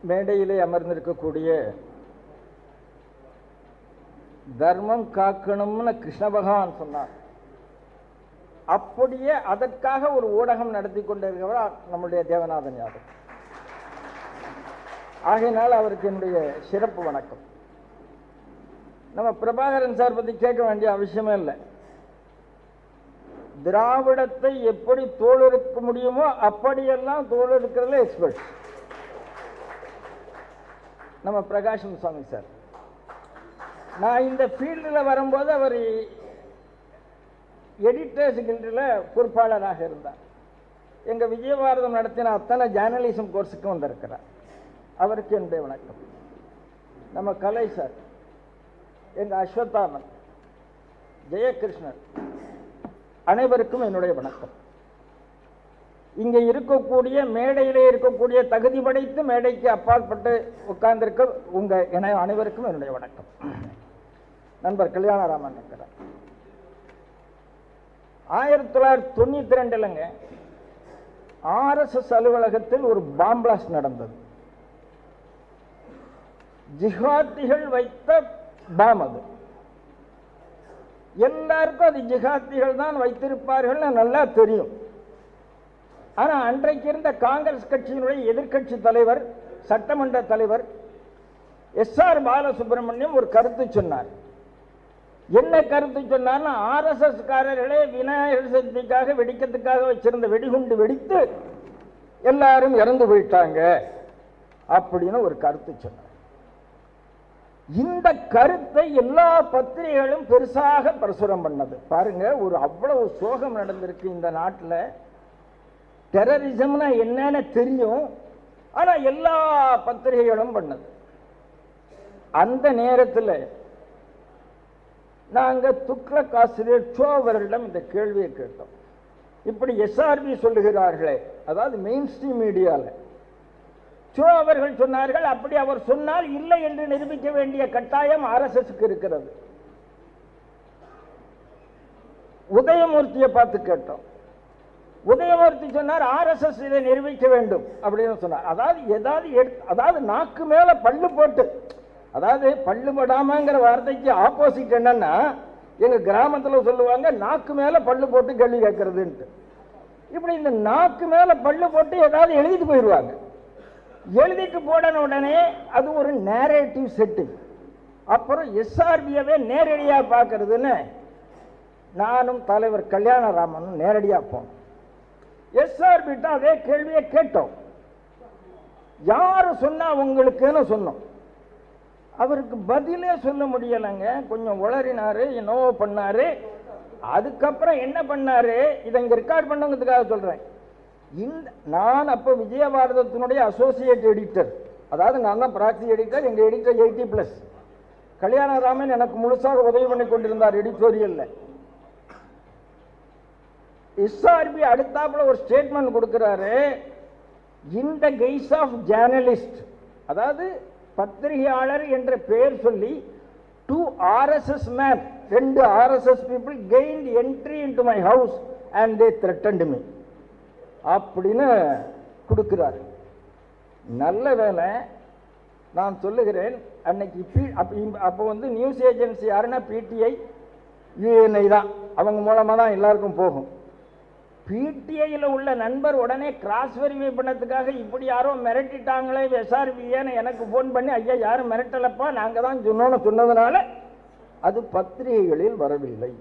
மேடையிலே அமர்ந்திருக்கக்கூடிய தர்மம் காக்கணும்னு கிருஷ்ண பகவான் சொன்னார். அப்படியே அதற்காக ஒரு ஊடகம் நடத்தி கொண்டிருக்கிறவர் நம்முடைய தேவநாதன் யாதவ். ஆகையினால் அவருக்கு என்னுடைய சிறப்பு வணக்கம். நம்ம பிரபாகரன் சார் பற்றி கேட்க வேண்டிய அவசியமே இல்லை. திராவிடத்தை எப்படி தோலெடுக்க முடியுமோ அப்படியெல்லாம் தோலெடுக்கிறதுல எக்ஸ்பர்ட் நம்ம பிரகாஷம் சுவாமி சார் நான் இந்த ஃபீல்டில் வரும்போது அவர் எடிட்டர்ஸ் கில்டில் பொறுப்பாளராக இருந்தார். எங்கள் விஜயபாரதம் நடத்தின அத்தனை ஜேர்னலிசம் கோர்ஸுக்கும் வந்திருக்கிறார். அவருக்கு என்னுடைய வணக்கம். நம்ம கலை சார் எங்கள் அஸ்வத்தாமன் ஜெயகிருஷ்ணன் அனைவருக்கும் என்னுடைய வணக்கம். இங்கே இருக்கக்கூடிய மேடையிலே இருக்கக்கூடிய தகுதி படைத்து மேடைக்கு அப்பாற்பட்டு உட்கார்ந்திருக்க உங்கள் என அனைவருக்கும் என்னுடைய வணக்கம். நண்பர் கல்யாணராமன் இருக்கிறார். ஆயிரத்தி தொள்ளாயிரத்தி தொண்ணூத்தி ரெண்டுலங்க ஆர்எஸ்எஸ் அலுவலகத்தில் ஒரு பாம்பிளாஸ் நடந்தது. ஜிஹாத்திகள் வைத்த பாம் அது. எல்லாருக்கும் அது ஜிஹாத்திகள் தான் வைத்திருப்பார்கள்னு நல்லா தெரியும். ஆனால் அன்றைக்கு இருந்த காங்கிரஸ் கட்சியினுடைய எதிர்க்கட்சி தலைவர் சட்டமன்ற தலைவர் எஸ் ஆர் பாலசுப்ரமணியம் ஒரு கருத்து சொன்னார். என்ன கருத்து சொன்னார்னா ஆர்எஸ்எஸ்காரர்களே விநாயகர் சதுர்த்திக்காக வெடிக்கிறதுக்காக வச்சிருந்த வெடிகுண்டு வெடித்து எல்லாரும் இறந்து போயிட்டாங்க அப்படின்னு ஒரு கருத்து சொன்னார். இந்த கருத்தை எல்லா பத்திரிகைகளும் பெருசாக பிரசுரம் பண்ணது. பாருங்க ஒரு அவ்வளவு சோகம் நடந்திருக்கு இந்த நாட்டில். டெரரிசம்னா என்னன்னு தெரியும் ஆனால் எல்லா பத்திரிகைகளும் பண்ணது. அந்த நேரத்தில் நாங்கள் துக்ளக் ஆசிரியர் சோ அவர்களிடம் இந்த கேள்வியை கேட்டோம். இப்படி எஸ்ஆர்பி சொல்லுகிறார்களே அதாவது மெயின் ஸ்ட்ரீம் மீடியாவில் சோ அவர்கள் சொன்னார்கள் அப்படி அவர் சொன்னால் இல்லை என்று நிரூபிக்க வேண்டிய கட்டாயம் ஆர்எஸ்எஸ்க்கு இருக்கிறது. உதயமூர்த்தியை பார்த்து கேட்டோம். உதயமூர்த்தி சொன்னார் ஆர்எஸ்எஸ் இதை நிரூபிக்க வேண்டும் அப்படின்னு சொன்னார். அதாவது ஏதாவது அதாவது நாக்கு மேல பல்லு போட்டு அதாவது பல்லு படாமங்கிற வார்த்தைக்கு ஆப்போசிட் என்னன்னா எங்க கிராமத்தில் சொல்லுவாங்க நாக்கு மேல பல்லு போட்டு கேள்வி கேட்கறதுன்ட்டு. இப்படி இந்த நாக்கு மேல பல்லு போட்டு ஏதாவது எழுதிட்டு போயிடுவாங்க. எழுதிட்டு போன உடனே அது ஒரு நேரேட்டிவ் செட்டிங் அப்புறம் எஸ்ஆர்பியவே நேரடியாக பார்க்கறதுன்னு நானும் தலைவர் கல்யாணராமனும் நேரடியாக போனோம். எஸ்ஆர்பிட்ட அதே கேள்வியை கேட்டோம். யார் சொன்னா உங்களுக்குன்னு சொன்னோம். அவருக்கு பதிலே சொல்ல முடியலைங்க. கொஞ்சம் உளறினாரு என்னவோ பண்ணாரு. அதுக்கப்புறம் என்ன பண்ணாரு? இதை இங்க ரெக்கார்ட் பண்ணுங்கிறதுக்காக சொல்றேன். இந்த நான் அப்போ விஜயபாரதத்தினுடைய அசோசியேட் எடிட்டர் அதாவது நான் தான் பிராக்சி எடிட்டர் எங்கள் எடிட்டர் எயிட்டி ப்ளஸ் கல்யாணராமன் எனக்கு முழுசாக உதவி பண்ணி கொண்டிருந்தார் எடிட்டோரியலில் எஸ்ஆர்பி அடுத்தாப்புல ஒரு ஸ்டேட்மெண்ட் கொடுக்கிறாரு. இந்த கைஸ் ஆஃப் ஜேர்னலிஸ்ட் அதாவது பத்திரிகையாளர் என்ற பெயர் சொல்லி டூ ஆர்எஸ்எஸ் மேன் ரெண்டு RSS people gain entry into my house and they threatened me அப்படின்னு கொடுக்கிறார். நல்ல வேலை நான் சொல்லுகிறேன் அன்னைக்கு பி அப்போ வந்து நியூஸ் ஏஜென்சி யாருன்னா பிடிஐ யூஎன்ஐ தான். அவங்க மூலமாக தான் எல்லாருக்கும் போகும். பிடிஐயில் உள்ள நண்பர் உடனே கிராஸ் வெரிஃபை பண்ணதுக்காக இப்படி யாரோ மிரட்டிட்டாங்களே எஸ்ஆர்பிஏன்னு எனக்கு ஃபோன் பண்ணி ஐயா யாரும் மிரட்டலப்பா நாங்கள் தான் சொன்னோன்னு சொன்னதுனால அது பத்திரிகைகளில் வரவில்லை.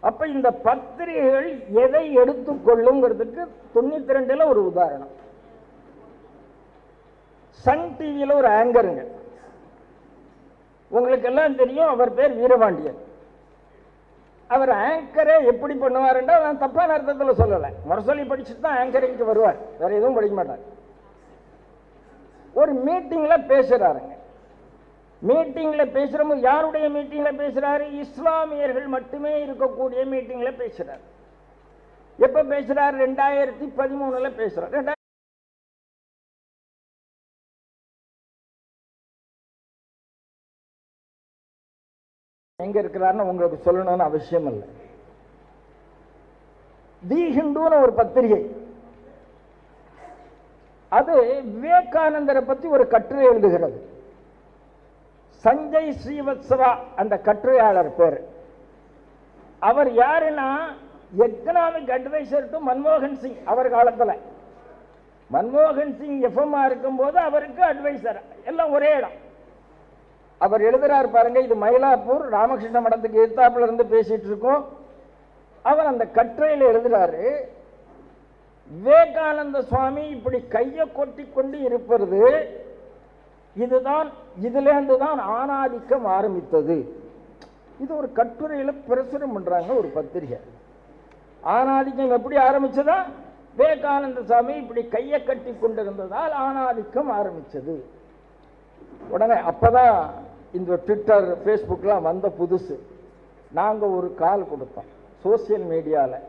அப்ப இந்த பத்திரிகைகள் எதை எடுத்துக்கொள்ளுங்கிறதுக்கு தொண்ணூத்தி ரெண்டுல ஒரு உதாரணம். சன் டிவியில ஒரு ஆங்கருங்க. உங்களுக்கு எல்லாம் தெரியும் அவர் பேர் வீரபாண்டியன். அவர் ஆங்கரே எப்படி பண்ணுவாருன்னா நான் தப்பான அர்த்தத்தில் சொல்லலை. முரசொலி படிச்சுட்டு தான் ஆங்கரிங்க்கு வருவார். வேற எதுவும் படிக்க மாட்டார். ஒரு மீட்டிங்ல பேசுறாருங்க. மீட்டிங்ல பேசுறவங்க யாருடைய மீட்டிங்ல பேசுறாரு? இஸ்லாமியர்கள் மட்டுமே இருக்கக்கூடிய மீட்டிங்ல பேசுறாரு. எப்ப பேசுகிறார் ரெண்டாயிரத்தி பதிமூணுல பேசுறாரு. ரெண்டாயிரத்தி எங்க இருக்கிறாருன்னு உங்களுக்கு சொல்லணும்னு அவசியம் இல்லை. தி ஹிந்துன்னு ஒரு பத்திரிகை. அது விவேகானந்தரை பத்தி ஒரு கட்டுரை எழுதுகிறது. சஞ்சய் ஸ்ரீவத்சவா அந்த கட்டுரையாளர் பேர். அவர் யாருன்னா எக்கனாமிக் அட்வைசர் டு மன்மோகன் சிங் அவர் காலத்தில். மன்மோகன் சிங் எஃப்எம்ஆ இருக்கும்போது அவருக்கு அட்வைசர் எல்லாம் ஒரே இடம். அவர் எழுதுறார் பாருங்க இது மயிலாப்பூர் ராமகிருஷ்ண மடத்துக்கு எதிர்த்தாப்புல இருந்து பேசிட்டு இருக்கோம். அவர் அந்த கட்டுரையில் எழுதுறாரு விவேகானந்த சுவாமி இப்படி கையை கொட்டி கொண்டு இருப்பது இதுதான் இதுலேருந்து தான் ஆணாதிக்கம் ஆரம்பித்தது. இது ஒரு கட்டுரையில் பிரசுரம் பண்ணுறாங்க ஒரு பத்திரிகை. ஆணாதிக்கம் எப்படி ஆரம்பித்ததா விவேகானந்த சாமி இப்படி கையை கட்டி கொண்டிருந்ததால் ஆணாதிக்கம் ஆரம்பித்தது உடனே அப்பதான் இந்த ட்விட்டர் ஃபேஸ்புக்லாம் வந்த புதுசு. நாங்கள் ஒரு கால் கொடுத்தோம் சோசியல் மீடியாவில்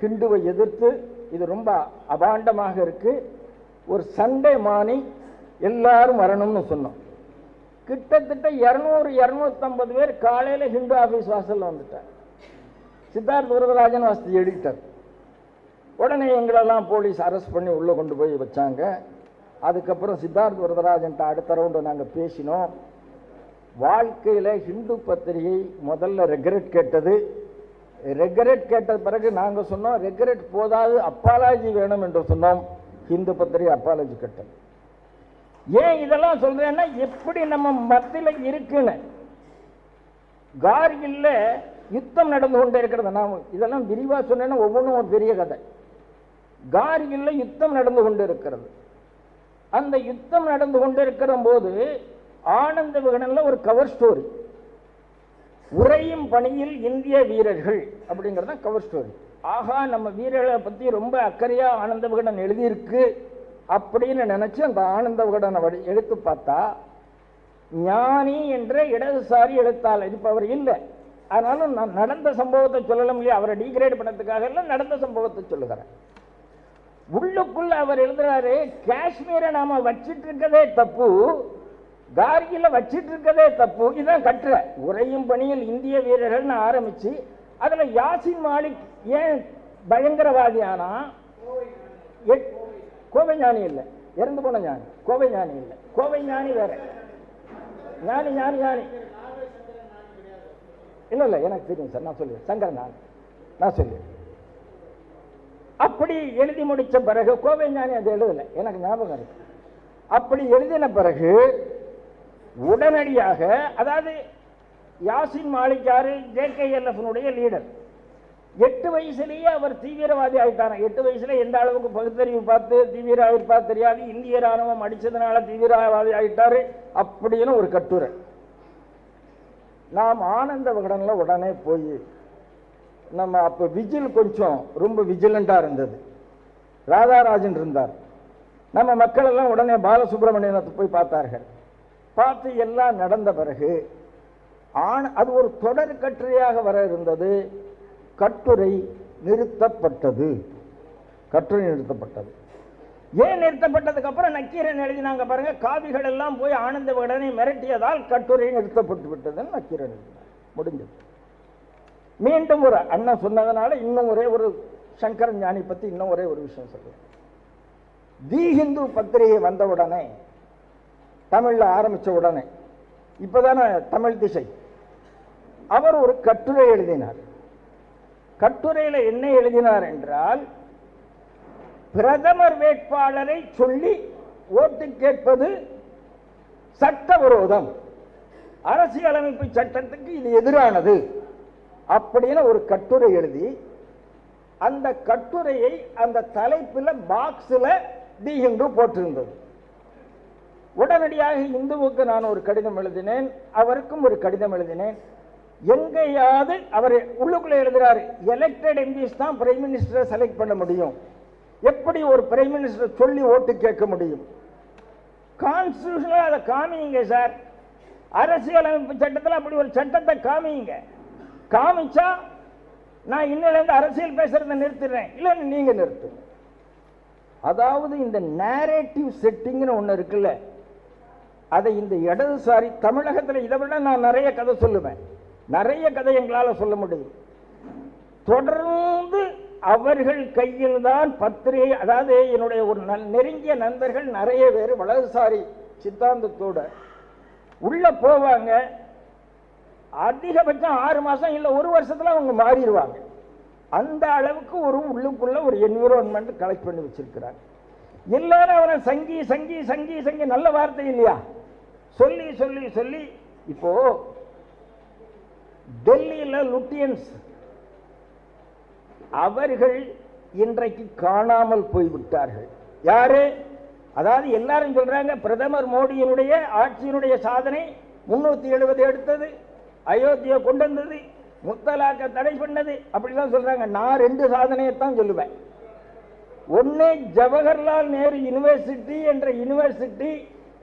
கிண்டுவை எதிர்த்து இது ரொம்ப அபாண்டமாக இருக்குது ஒரு சண்டே மார்னிங் எல்லாரும் வரணும்னு சொன்னோம். கிட்டத்தட்ட இரநூறு இரநூத்தம்பது பேர் காலையில் ஹிந்து ஆபீஸ் வாசலில் வந்துட்டார். சித்தார்த் வரதராஜன் வசதி எடிட்டர் உடனே எங்களெல்லாம் போலீஸ் அரெஸ்ட் பண்ணி உள்ளே கொண்டு போய் வச்சாங்க. அதுக்கப்புறம் சித்தார்த் வரதராஜன்ட்ட அடுத்த ரவுண்டு நாங்கள் பேசினோம். வாழ்க்கையில் ஹிந்து பத்திரிகை முதல்ல ரெக்ரெட் கேட்டது. ரெக்ரெட் கேட்ட பிறகு நாங்கள் சொன்னோம் ரெக்ரெட் போதாது அப்பாலாஜி வேணும் என்று சொன்னோம். ஹிந்து பத்திரிகை அப்பாலாஜி கேட்டது. ஏன் இதெல்லாம் சொல்றேன்னா எப்படி நம்ம மத்தியில் இருக்குன்னு. கார்கில்ல யுத்தம் நடந்து கொண்டே இருக்கிறது. நான் இதெல்லாம் விரிவா சொன்னேன்னா ஒவ்வொன்றும் ஒரு பெரிய கதை. கார்கில்ல யுத்தம் நடந்து கொண்டு இருக்கிறது. அந்த யுத்தம் நடந்து கொண்டு இருக்கிற போது ஆனந்த விகடனில் ஒரு கவர் ஸ்டோரி உறையும் பணியில் இந்திய வீரர்கள் அப்படிங்கிறது தான் கவர் ஸ்டோரி ஆகா நம்ம வீரர்களை பற்றி ரொம்ப அக்கறையாக ஆனந்த விகடன் எழுதியிருக்கு. அப்படின்னு நினைச்சு அந்த ஆனந்த விகடனை எடுத்து பார்த்தா ஞானி என்ற இடதுசாரி எழுத்தாளர் இப்ப அவர் இல்லை. ஆனாலும் நான் நடந்த சம்பவத்தை சொல்லலாம் இல்லையா? அவரை டீக்ரேட் பண்ணதுக்காக இல்லை நடந்த சம்பவத்தை சொல்லுகிறேன் உள்ளுக்குள்ள அவர் எழுதுறாரு காஷ்மீரை நாம வச்சிட்டு இருக்கதே தப்பு கார்கில வச்சிட்டு இருக்கதே தப்பு இதுதான் கட்டுற உறையும் பணியில் இந்திய வீரர்கள்னு ஆரம்பிச்சு அதுல யாசின் மாலிக் ஏன் பயங்கரவாதி ஆனா கோவை ஞானி இல்லை. இறந்து போன ஞானி. கோவை ஞானி இல்லை. கோவை ஞானி வேற. ஞானி ஞானி ஞானி. இல்ல இல்ல எனக்கு தெரியும் சார். நான் சொல்லுவேன். சங்கர் நான் நான் சொல்லுவேன். அப்படி எழுதி முடிச்ச பிறகு கோவை ஞானி அது எழுதல. எனக்கு ஞாபகம் இருக்கு. அப்படி எழுதின பிறகு உடனடியாக அதாவது யாசின் மாலிக் யாரு ஜேகேஎல்எஃப்னுடைய லீடர். எட்டு வயசுலேயே அவர் தீவிரவாதி ஆகிட்டாராம் எட்டு வயசுல எந்த அளவுக்கு பகுத்தறிவு பார்த்து தீவிரவாதிப்பா தெரியாது. இந்திய ராணுவம் அடிச்சதுனால தீவிரவாதி ஆகிட்டாரு அப்படின்னு ஒரு கட்டுரை. நாம் ஆனந்த விகடனில் உடனே போய் நம்ம அப்போ விஜில் கொஞ்சம் ரொம்ப விஜிலண்டாக இருந்தது. ராதாராஜன் இருந்தார். நம்ம மக்கள் எல்லாம் உடனே பாலசுப்ரமணியனத்தை போய் பார்த்தார்கள். பார்த்து எல்லாம் நடந்த பிறகு ஆன அது ஒரு தொடர் கட்டுரையாக வர இருந்தது. கட்டுரை நிறுத்தப்பட்டது. கட்டுரை நிறுத்தப்பட்டது. ஏன் நிறுத்தப்பட்டதுக்கு அப்புறம் நக்கீரன் எழுதினாங்க பாருங்க காவிகள் எல்லாம் போய் ஆனந்த விகடனை மிரட்டியதால் கட்டுரை நிறுத்தப்பட்டு விட்டதுன்னு நக்கீரன் எழுதினார். முடிஞ்சது. மீண்டும் ஒரு அண்ணன் சொன்னதுனால இன்னும் ஒரே ஒரு சங்கரன் ஞானி பத்தி இன்னும் ஒரே ஒரு விஷயம் சொல்லுவேன் தி ஹிந்து பத்திரிகை வந்த உடனே தமிழ்ல ஆரம்பிச்ச உடனே இப்பதானே தமிழ் திசை அவர் ஒரு கட்டுரை எழுதினார். கட்டுரையில் என்ன எழுதினார் என்றால் பிரதமர் வேட்பாளரை சொல்லி ஓட்டு கேட்பது சட்டவிரோதம். அரசியலமைப்பு சட்டத்துக்கு இது எதிரானது அப்படின்னு ஒரு கட்டுரை எழுதி அந்த கட்டுரையை அந்த தலைப்பில் பாக்ஸில் தி ஹிந்து போட்டிருந்தது. உடனடியாக இந்துவுக்கு நான் ஒரு கடிதம் எழுதினேன் அவருக்கும் ஒரு கடிதம் எழுதினேன். எங்கேயாவது அவர் உள்ளுக்குள்ளே எழுதுகிறார் எலெக்டட் எம்பிஸ் தான் பிரைம் மினிஸ்டரை செலக்ட் பண்ண முடியும். எப்படி ஒரு பிரைம் மினிஸ்டர் சொல்லி ஓட்டு கேட்க முடியும்? கான்ஸ்டியூஷனில் அதை காமிங்க சார் அரசியலமைப்பு சட்டத்தில் அப்படி ஒரு சட்டத்தை காமிங்க. காமிச்சா நான் இன்னிலேருந்து அரசியல் பேசுறதை நிறுத்திடுறேன். இல்லைன்னு நீங்கள் நிறுத்துங்க. அதாவது இந்த நேரேட்டிவ் செட்டிங்னு ஒன்று இருக்குல்ல அதை இந்த இடதுசாரி தமிழகத்தில் இதை விட நான் நிறைய கதை சொல்லுவேன். நிறைய கதை எங்களால் சொல்ல முடியுது. தொடர்ந்து அவர்கள் கையில் தான் பத்திரிகை அதாவது என்னுடைய ஒரு நல்- நெருங்கிய நண்பர்கள் நிறைய பேர் வலதுசாரி சித்தாந்தத்தோட உள்ள போவாங்க. அதிகபட்சம் ஆறு மாதம் இல்லை ஒரு வருஷத்துல அவங்க மாறிடுவாங்க. அந்த அளவுக்கு ஒரு உள்ளுக்குள்ள ஒரு என்விரான்மெண்ட் கலெக்ட் பண்ணி வச்சிருக்கிறாங்க. எல்லாரும் அவனை சங்கி சங்கி சங்கி சங்கி நல்ல வார்த்தை இல்லையா? சொல்லி சொல்லி சொல்லி இப்போ டெல்லியில் லுட்டியன்ஸ். அவர்கள் இன்றைக்கு காணாமல் போய்விட்டார்கள். யாரு? அதாவது எல்லாரும் சொல்றாங்க பிரதமர் மோடியினுடைய ஆட்சியினுடைய சாதனை முன்னூத்தி எழுபது எடுத்தது அயோத்தியை கொண்டு வந்தது முத்தலாக்க தடை பண்ணது அப்படிலாம் சொல்றாங்க. நான் ரெண்டு சாதனையை தான் சொல்லுவேன். ஒன்று ஜவஹர்லால் நேரு யூனிவர்சிட்டி என்ற யூனிவர்சிட்டி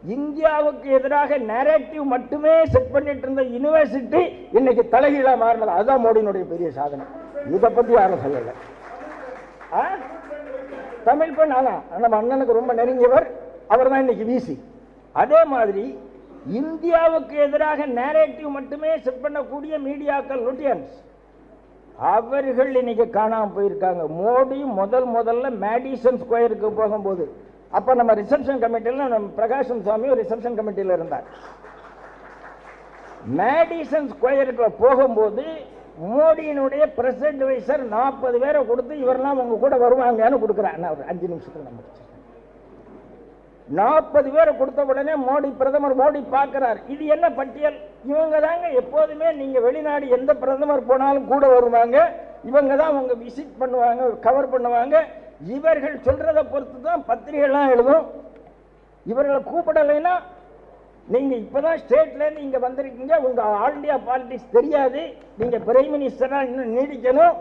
இந்தியாவுக்கு எதிராக நேரேட்டிவ் மட்டுமே செட் பண்ணிட்டு இருந்த யூனிவர்சிட்டி இன்னைக்கு தலைகீழா மாறினது. அதுதான் மோடியினுடைய பெரிய சாதனை. இதை பத்தி யாரும் சொல்லலை. ஆ? தமிழ் பெண் ஆனா நம்ம அண்ணனுக்கு ரொம்ப நெருங்கியவர். அவர் தான் இன்னைக்கு வீசி அதே மாதிரி இந்தியாவுக்கு எதிராக நேரேட்டிவ் மட்டுமே செட் பண்ணக்கூடிய மீடியாக்கள் லுட்டியன்ஸ் அவர்கள் இன்னைக்கு காணாமல் போயிருக்காங்க. மோடி முதல் முதல்ல மேடிசன் ஸ்கொயருக்கு போகும்போது அப்ப நம்ம ரிசப்ஷன் கமிட்டியில் நம்ம பிரகாஷன் சுவாமி ஒரு ரிசப்ஷன் கமிட்டியில் இருந்தார். மேடிசன் ஸ்கொயருக்கு போகும்போது மோடியினுடைய பிரஸ் அட்வைசர் நாற்பது பேரை கொடுத்து இவரெல்லாம் உங்க கூட வருவாங்கன்னு கொடுக்குறேன் நான் ஒரு அஞ்சு நிமிஷத்தில் நம்ம நாற்பது பேரை கொடுத்த உடனே மோடி பிரதமர் மோடி பார்க்கிறார். இது என்ன பட்டியல்? இவங்க தாங்க எப்போதுமே நீங்க வெளிநாடு எந்த பிரதமர் போனாலும் கூட வருவாங்க. இவங்க தான் உங்க விசிட் பண்ணுவாங்க கவர் பண்ணுவாங்க. இவர்கள் சொல்றதை பொறுத்து தான் பத்திரிகைலாம் எழுதும். இவர்களை கூப்பிடலைன்னா நீங்க இப்பதான் ஸ்டேட்ல இருந்து இங்க வந்திருக்கீங்க. உங்க ஆல் இண்டியா பாலிடிக்ஸ் தெரியாது. நீங்க பிரைம் மினிஸ்டரா இன்னும் நீடிக்கணும்.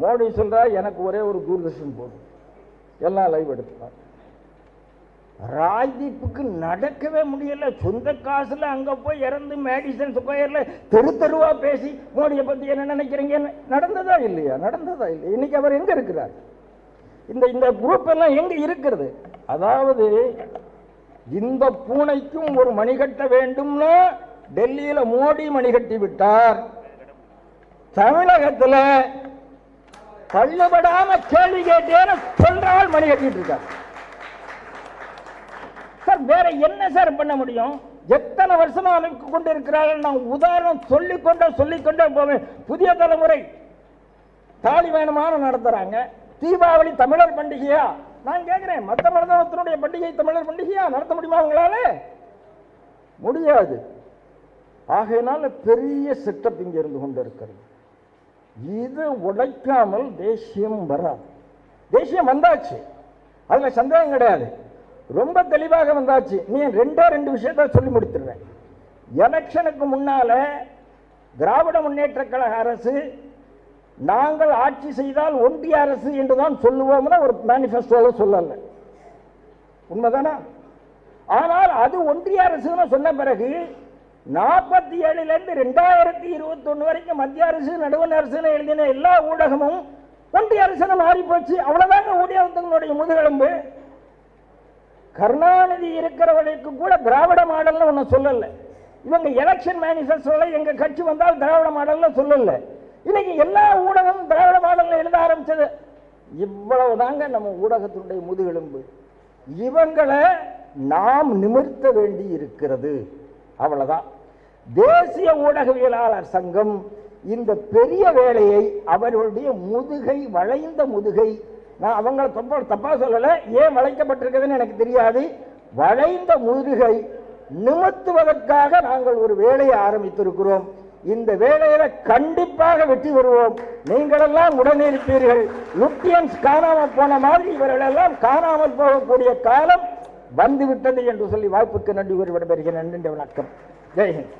மோடி சொல்றா எனக்கு ஒரே ஒரு தூர்தர்ஷன் போதும். எல்லாம் லைவ் எடுத்துப்பார். ராஜ்தீப்புக்கு நடக்கவே முடியல. சொந்த காசுல அங்க போய் இறந்து மேடிசன் ஸ்கொயர்ல தெரு தெருவா பேசி மோடியை பத்தி என்ன நினைக்கிறீங்க? நடந்ததா இல்லையா? நடந்ததா இல்லையா? இன்னைக்கு அவர் எங்க இருக்கிறார்? இந்த இந்த குரூப் எல்லாம் எங்க இருக்கிறது? அதாவது இந்த பூனைக்கும் ஒரு மணி கட்ட வேண்டும்னு டெல்லியில மோடி மணி கட்டி விட்டார். தமிழகத்துல தள்ளுபடாம கேள்வி கேட்டேன்னு சொல்றால் மணி கட்டிட்டு இருக்கார். சார் வேற என்ன சார் பண்ண முடியும்? எத்தனை வருஷமா அமைப்பு கொண்டு இருக்கிறார்கள் நான் உதாரணம் சொல்லிக்கொண்டே சொல்லிக்கொண்டே போவேன். புதிய தலைமுறை தாலி வேணுமான நடத்துறாங்க. தீபாவளி தமிழர் பண்டிகையா? நான் கேட்கிறேன் மத்த மனதத்தினுடைய பண்டிகை தமிழர் பண்டிகையா? நடத்த முடியுமா உங்களால? முடியாது. ஆகையினால பெரிய செட்டப் இங்க இருந்து கொண்டு இருக்கிறது இது உடைக்காமல் தேசியம் வராது. தேசியம் வந்தாச்சு. அதுல சந்தேகம் கிடையாது. ரொம்ப தெளிவாக வந்தாச்சு. நீ ரெண்டே ரெண்டு விஷயத்த சொல்லி முடித்துடுறேன் எலெக்ஷனுக்கு முன்னால திராவிட முன்னேற்ற கழக அரசு நாங்கள் ஆட்சி செய்தால் ஒன்றிய அரசு என்று தான் சொல்லுவோம்னு ஒரு மேனிஃபெஸ்டோல சொல்லல. உண்மைதானா? ஆனால் அது ஒன்றிய அரசுன்னு சொன்ன பிறகு நாற்பத்தி ஏழுல இருந்து ரெண்டாயிரத்தி இருபத்தி ஒண்ணு வரைக்கும் மத்திய அரசு நடுவண் அரசுன்னு எழுதின எல்லா ஊடகமும் ஒன்றிய அரசுன்னு மாறி போச்சு அவ்வளவுதாங்க ஊடகத்தினுடைய முதுகெலும்பு. கருணாநிதி இருக்கிறவர்களுக்கு கூட திராவிட மாடல்னு ஒன்று சொல்லல. இவங்க எலெக்ஷன் மேனிஃபெஸ்டோல எங்க கட்சி வந்தால் திராவிட மாடல்னு சொல்லல. இன்னைக்கு எல்லா ஊடகமும் திராவிட மாடல்ல எழுத ஆரம்பிச்சது. இவ்வளவு தாங்க நம்ம ஊடகத்தினுடைய முதுகெலும்பு. இவங்களை நாம் நிமிர்த்த வேண்டி இருக்கிறது. அவ்வளவுதான். தேசிய ஊடகவியலாளர் சங்கம் இந்த பெரிய வேலையை அவர்களுடைய முதுகை வளைந்த முதுகை நான் அவங்கள தப்பா தப்பாக சொல்லலை. ஏன் வளைக்கப்பட்டிருக்குதுன்னு எனக்கு தெரியாது. வளைந்த முதுகை நிமித்துவதற்காக நாங்கள் ஒரு வேலையை ஆரம்பித்திருக்கிறோம். இந்த வேலையில கண்டிப்பாக வெற்றி பெறுவோம். நீங்களெல்லாம் உடனே இருப்பீர்கள். லுட்டியன்ஸ் காணாமல் போன மாதிரி இவர்களெல்லாம் காணாமல் போகக்கூடிய காலம் வந்துவிட்டது என்று சொல்லி வாய்ப்புக்கு நன்றி கூறி விடைபெறுகிறேன். நன்றி வணக்கம். ஜெய்ஹிந்த்